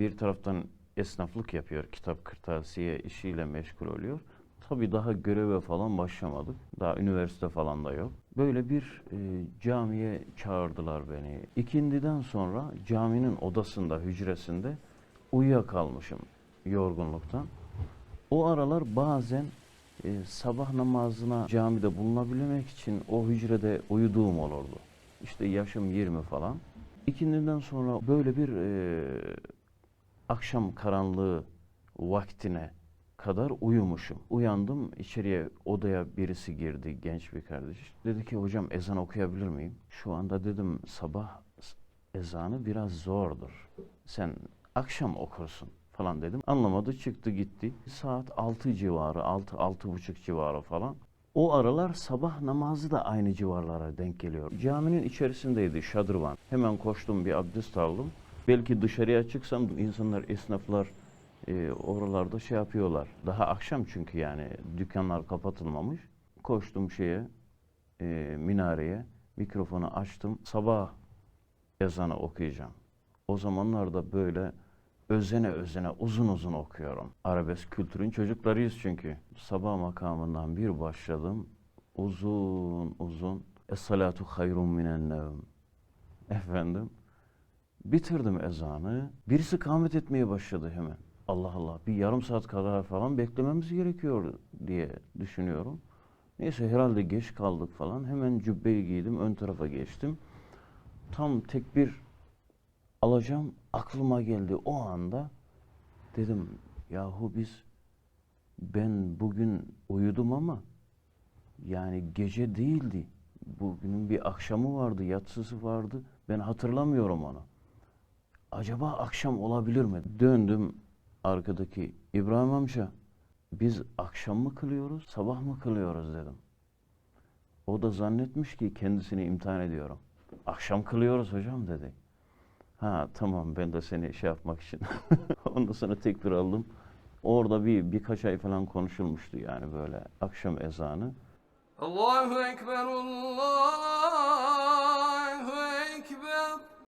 bir taraftan esnaflık yapıyor, kitap kırtasiye işiyle meşgul oluyor. Tabii daha göreve falan başlamadık. Daha üniversite falan da yok. Böyle bir e, camiye çağırdılar beni. İkindiden sonra caminin odasında, hücresinde uyuyakalmışım yorgunluktan. O aralar bazen e, sabah namazına camide bulunabilmek için o hücrede uyuduğum olurdu. İşte yaşım 20 falan. İkindiden sonra böyle bir e, akşam karanlığı vaktine kadar uyumuşum. Uyandım içeriye odaya birisi girdi genç bir kardeş. Dedi ki hocam ezan okuyabilir miyim? Şu anda dedim sabah ezanı biraz zordur. Sen akşam okursun falan dedim. Anlamadı çıktı gitti. Saat 6 civarı, 6 altı buçuk civarı falan. O aralar sabah namazı da aynı civarlara denk geliyor. Caminin içerisindeydi şadırvan. Hemen koştum bir abdest aldım. Belki dışarıya çıksam insanlar, esnaflar e, oralarda şey yapıyorlar. Daha akşam çünkü yani dükkanlar kapatılmamış. Koştum şeye, e, minareye, mikrofonu açtım. Sabah ezanı okuyacağım. O zamanlarda böyle özene özene uzun uzun okuyorum. Arabesk kültürün çocuklarıyız çünkü. Sabah makamından bir başladım. Uzun uzun. Es-salatu hayrun minen nevm. Efendim. Bitirdim ezanı. Birisi kâhmet etmeye başladı hemen. Allah Allah bir yarım saat kadar falan beklememiz gerekiyor diye düşünüyorum. Neyse herhalde geç kaldık falan. Hemen cübbeyi giydim ön tarafa geçtim. Tam tekbir alacağım aklıma geldi o anda. Dedim yahu biz ben bugün uyudum ama yani gece değildi. Bugünün bir akşamı vardı, yatsısı vardı. Ben hatırlamıyorum onu. Acaba akşam olabilir mi? Döndüm arkadaki İbrahim amca. Biz akşam mı kılıyoruz, sabah mı kılıyoruz dedim. O da zannetmiş ki kendisini imtihan ediyorum. Akşam kılıyoruz hocam dedi. Ha tamam ben de seni şey yapmak için. Ondan sonra tekbir aldım. Orada bir birkaç ay falan konuşulmuştu yani böyle akşam ezanı. Allahu Ekber, Allah